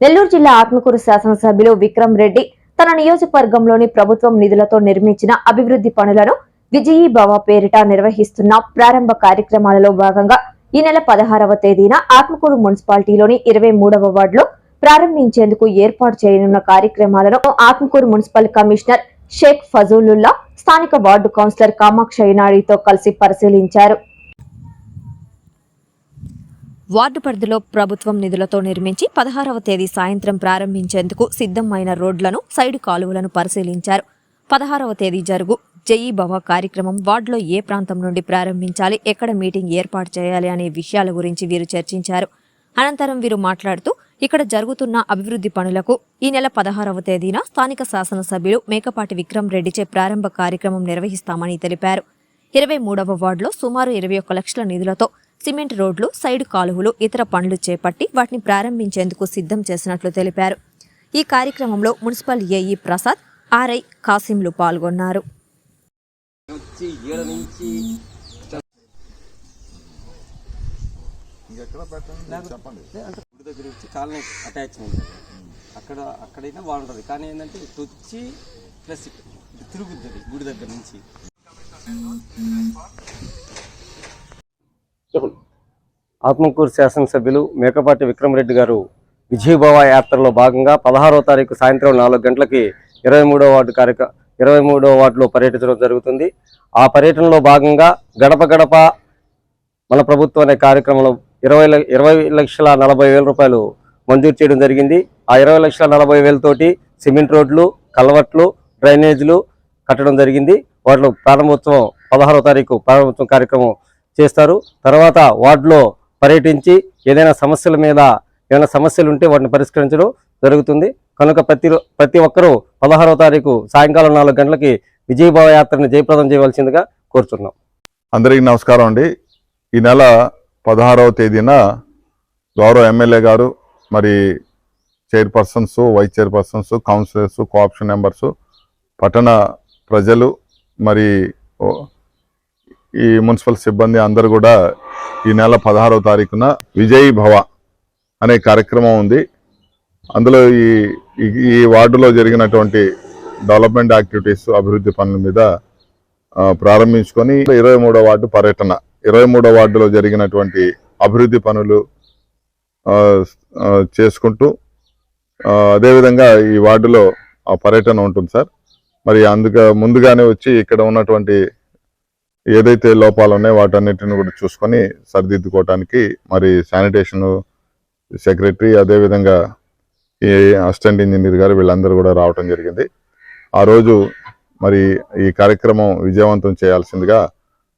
నెల్లూరు జిల్లా ఆత్మకూరు శాసనసభ్యులు విక్రమ్ రెడ్డి తన నియోజకవర్గంలోని ప్రభుత్వం నిధులతో నిర్మించిన అభివృద్ధి పనులను విజయీ భవ పేరిట నిర్వహిస్తున్న ప్రారంభ కార్యక్రమాలలో భాగంగా ఈ నెల పదహారవ తేదీన ఆత్మకూరు మున్సిపాలిటీలోని ఇరవై మూడవ వార్డులో ప్రారంభించేందుకు ఏర్పాటు చేయనున్న కార్యక్రమాలను ఆత్మకూరు మున్సిపల్ కమిషనర్ షేక్ ఫజూలుల్లా స్థానిక వార్డు కౌన్సిలర్ కామాక్ష కలిసి పరిశీలించారు. వార్డు పరిధిలో ప్రభుత్వం నిధులతో నిర్మించి పదహారవ తేదీ సాయంత్రం ప్రారంభించేందుకు సిద్ధమైన రోడ్లను సైడు కాలువలను పరిశీలించారు. పదహారవ తేదీ జరుగు జయీ భవ కార్యక్రమం వార్డులో ఏ ప్రాంతం నుండి ప్రారంభించాలి ఎక్కడ మీటింగ్ ఏర్పాటు చేయాలి అనే విషయాల గురించి వీరు చర్చించారు. అనంతరం వీరు మాట్లాడుతూ ఇక్కడ జరుగుతున్న అభివృద్ధి పనులకు ఈ నెల పదహారవ తేదీన స్థానిక శాసనసభ్యులు మేకపాటి విక్రమ్ రెడ్డిచే ప్రారంభ కార్యక్రమం నిర్వహిస్తామని తెలిపారు. ఇరవై మూడవ వార్డులో సుమారు ఇరవై ఒక్క లక్షల నిధులతో సిమెంట్ రోడ్లు సైడ్ కాలువలు ఇతర పనులు చేపట్టి వాటిని ప్రారంభించేందుకు సిద్ధం చేసినట్లు తెలిపారు. ఈ కార్యక్రమంలో మున్సిపల్ ఏఈ ప్రసాద్ ఆర్ఐ కాసింలు పాల్గొన్నారు. గుడి దగ్గర వచ్చి కాలనీ అటాచ్మెంట్. అక్కడ అక్కడైనా బాగుంటుంది కానీ ఏంటంటే ఇటు వచ్చి ప్లస్ తిరుగుద్ది గుడి దగ్గర నుంచి. ఆత్మకూరు శాసనసభ్యులు మేకపాటి విక్రమరెడ్డి గారు విజయభవ యాత్రలో భాగంగా పదహారో తారీఖు సాయంత్రం నాలుగు గంటలకి ఇరవై మూడవ వార్డు కార్యక్ర ఇరవై మూడో వార్డులో పర్యటించడం జరుగుతుంది. ఆ పర్యటనలో భాగంగా గడప గడప మన ప్రభుత్వం అనే కార్యక్రమంలో ఇరవై ఇరవై లక్షల నలభై వేల రూపాయలు మంజూరు చేయడం జరిగింది. ఆ ఇరవై లక్షల నలభై వేలతోటి సిమెంట్ రోడ్లు కలవట్లు డ్రైనేజీలు కట్టడం జరిగింది. వాటిలో ప్రారంభోత్సవం పదహారో తారీఖు ప్రారంభోత్సవం కార్యక్రమం చేస్తారు. తర్వాత వార్డులో పర్యటించి ఏదైనా సమస్యల మీద ఏమైనా సమస్యలు ఉంటే వాటిని పరిష్కరించడం జరుగుతుంది. కనుక ప్రతి ప్రతి ఒక్కరూ పదహారవ తారీఖు సాయంకాలం నాలుగు గంటలకి విజయభావ యాత్రని జయప్రదం చేయవలసిందిగా కోరుతున్నాం అందరికీ నమస్కారం అండి. ఈ నెల పదహారవ తేదీన గౌరవ ఎమ్మెల్యే గారు మరి chairpersons vice chairpersons councillors co-option members పట్టణ ప్రజలు మరి ఓ- ఈ మున్సిపల్ సిబ్బంది అందరు కూడా ఈ నెల పదహారవ తారీఖున విజయ్ భవ అనే కార్యక్రమం ఉంది. అందులో ఈ ఈ- వార్డులో జరిగినటువంటి డెవలప్మెంట్ యాక్టివిటీస్ అభివృద్ధి పనుల మీద ప్రారంభించుకొని ఇరవై మూడో వార్డు పర్యటన ఇరవై మూడో వార్డులో జరిగినటువంటి అభివృద్ధి పనులు చేసుకుంటూ అదేవిధంగా ఈ వార్డులో ఆ పర్యటన ఉంటుంది సార్. మరి అందుక ముందుగానే వచ్చి ఇక్కడ ఉన్నటువంటి ఏదైతే లోపాలు ఉన్నాయో వాటన్నిటిని కూడా చూసుకొని సరిదిద్దుకోవటానికి మరి శానిటేషన్ సెక్రటరీ అదేవిధంగా ఈ అసిస్టెంట్ ఇంజనీర్ గారు వీళ్ళందరూ కూడా రావటం జరిగింది. ఆ రోజు మరి ఈ కార్యక్రమం విజయవంతం చేయాల్సిందిగా